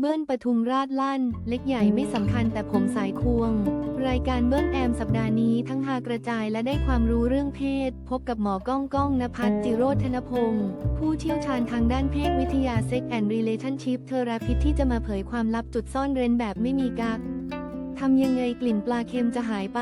เบิ้ลปทุมราชลั่น เล็กใหญ่ไม่สำคัญแต่ผมสายควง รายการเบิ้ลแอมสัปดาห์นี้ทั้งหากระจายและได้ความรู้เรื่องเพศ พบกับหมอก้องก้องนภัสจิโรธนพงศ์ผู้เชี่ยวชาญทางด้านเพศวิทยาเซ็กแอนด์รีเลชั่นชิพเทอราพิที่จะมาเผยความลับจุดซ่อนเร้นแบบไม่มีกักทำยังไงกลิ่นปลาเค็มจะหายไป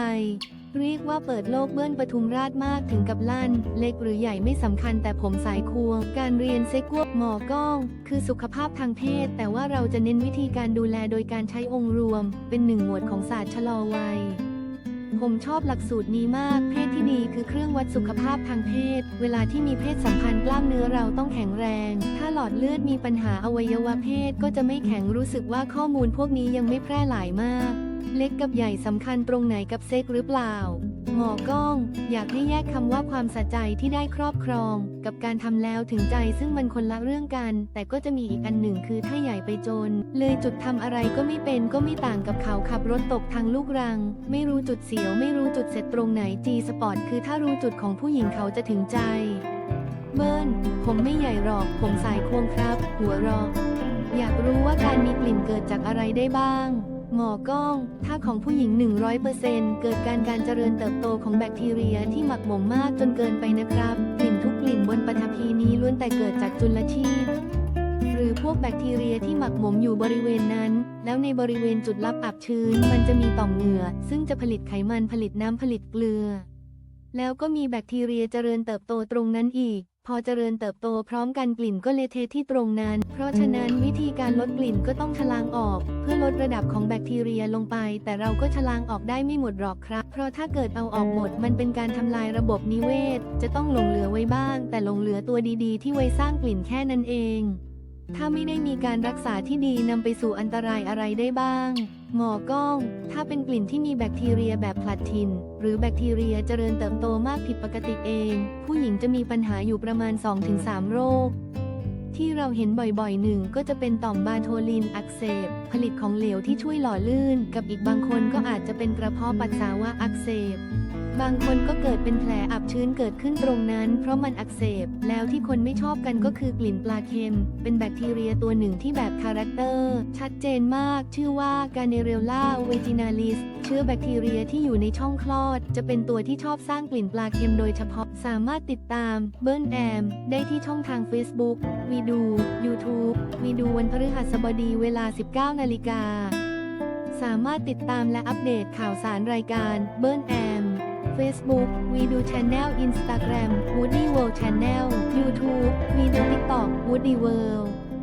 เรียกว่าเปิดโลกเบิ้ลปทุมราชมากถึงกับลั่น เล็กหรือใหญ่ไม่สำคัญแต่ผมสายควง การเรียนเซ็กวบหมอก้อง คือสุขภาพทางเพศ แต่ว่าเราจะเน้นวิธีการดูแลโดยการใช้องค์รวม เป็นหนึ่งหมวดของศาสตร์ชะลอวัยผมชอบหลักสูตรนี้มาก เพศที่ดีคือเครื่องวัดสุขภาพทางเพศ เวลาที่มีเพศสัมพันธ์กล้ามเนื้อเราต้องแข็งแรง ถ้าหลอดเลือดมีปัญหาอวัยวะเพศก็จะไม่แข็งรู้สึกว่าข้อมูลพวกนี้ยังไม่แพร่หลายมาก เล็กกับใหญ่สำคัญตรงไหนกับเซ็กหรือเปล่า หมอก้อง อยากให้แยกคำว่าความสะใจที่ได้ครอบครอง กับการทำแล้วถึงใจซึ่งมันคนละเรื่องกัน แต่ก็จะมีอีกอันหนึ่งคือถ้าใหญ่ไปจน เลยจุดทำอะไรก็ไม่เป็นก็ไม่ต่างกับเขาขับรถตกทางลูกรัง ไม่รู้จุดเสียวไม่รู้จุดเสร็จตรงไหนจีสปอร์ตคือถ้ารู้จุดของผู้หญิงเขาจะถึงใจ เบิ้ลผมไม่ใหญ่หรอก ผมสายควงครับ หัวรออยากรู้ว่าการมีกลิ่นเกิดจากอะไรได้บ้าง หมอก้องถ้าของผู้หญิง 100%เกิดการการเจริญเติบโตของแบคทีเรียที่หมักหมมมากจนเกินไปนะครับ กลิ่นทุกกลิ่นบนปฐพีนี้ล้วนแต่เกิดจากจุลชีพ หรือพวกแบคทีเรียที่หมักหมมอยู่บริเวณนั้น แล้วในบริเวณจุดรับอับชื้น มันจะมีต่อมเหงื่อ ซึ่งจะผลิตไขมันผลิตน้ำผลิตเกลือ แล้วก็มีแบคทีเรียเจริญเติบโตตรงนั้นอีก พอเจริญเติบโตพร้อมกันกลิ่นก็เละเทะที่ตรงนั้น เพราะฉะนั้นวิธีการลดกลิ่นก็ต้องชะลางออก เพื่อลดระดับของแบคทีเรียลงไป แต่เราก็ชะลางออกได้ไม่หมดหรอกครับ เพราะถ้าเกิดเอาออกหมดมันเป็นการทำลายระบบนิเวศ จะต้องหลงเหลือไว้บ้าง แต่หลงเหลือตัวดีๆ ที่ไว้สร้างกลิ่นแค่นั้นเอง ถ้าไม่ได้มีการรักษาที่ดีนำไปสู่อันตรายอะไรได้บ้าง หมอก้อง ถ้าเป็นกลิ่นที่มีแบคทีเรียแบบผลัดถิ่น หรือแบคทีเรียเจริญเติบโตมากผิดปกติเอง ผู้หญิงจะมีปัญหาอยู่ประมาณ 2-3 โรค ที่เราเห็นบ่อยๆหนึ่งก็จะเป็นต่อมบาโทลินอักเสบ ผลิตของเหลวที่ช่วยหล่อลื่น กับอีกบางคนก็อาจจะเป็นกระเพาะปัสสาวะอักเสบ บางคนก็เกิดเป็นแผลอับชื้นเกิดขึ้นตรงนั้น เพราะมันอักเสบ แล้วที่คนไม่ชอบกันก็คือกลิ่นปลาเค็ม เป็นแบคทีเรียตัวหนึ่งที่แบบคาแรคเตอร์ ชัดเจนมาก ชื่อว่า g a r n e r e l l a v a g i n a l i s เชื้อแบคทีเรียที่อยู่ในช่องคลอด จะเป็นตัวที่ชอบสร้างกลิ่นปลาเค็มโดยเฉพาะ สามารถติดตามเบิร์นแอมได้ที่ช่องทาง Facebook วีดู YouTube วีดูวันพฤหัสบดีเวลา 19 นาฬิกา สามารถติดตามและอัปเดตข่าวสารรายการเบิร์นแอม Facebook วีดู Channel Instagram Woody World Channel YouTube วีดู TikTok Woody World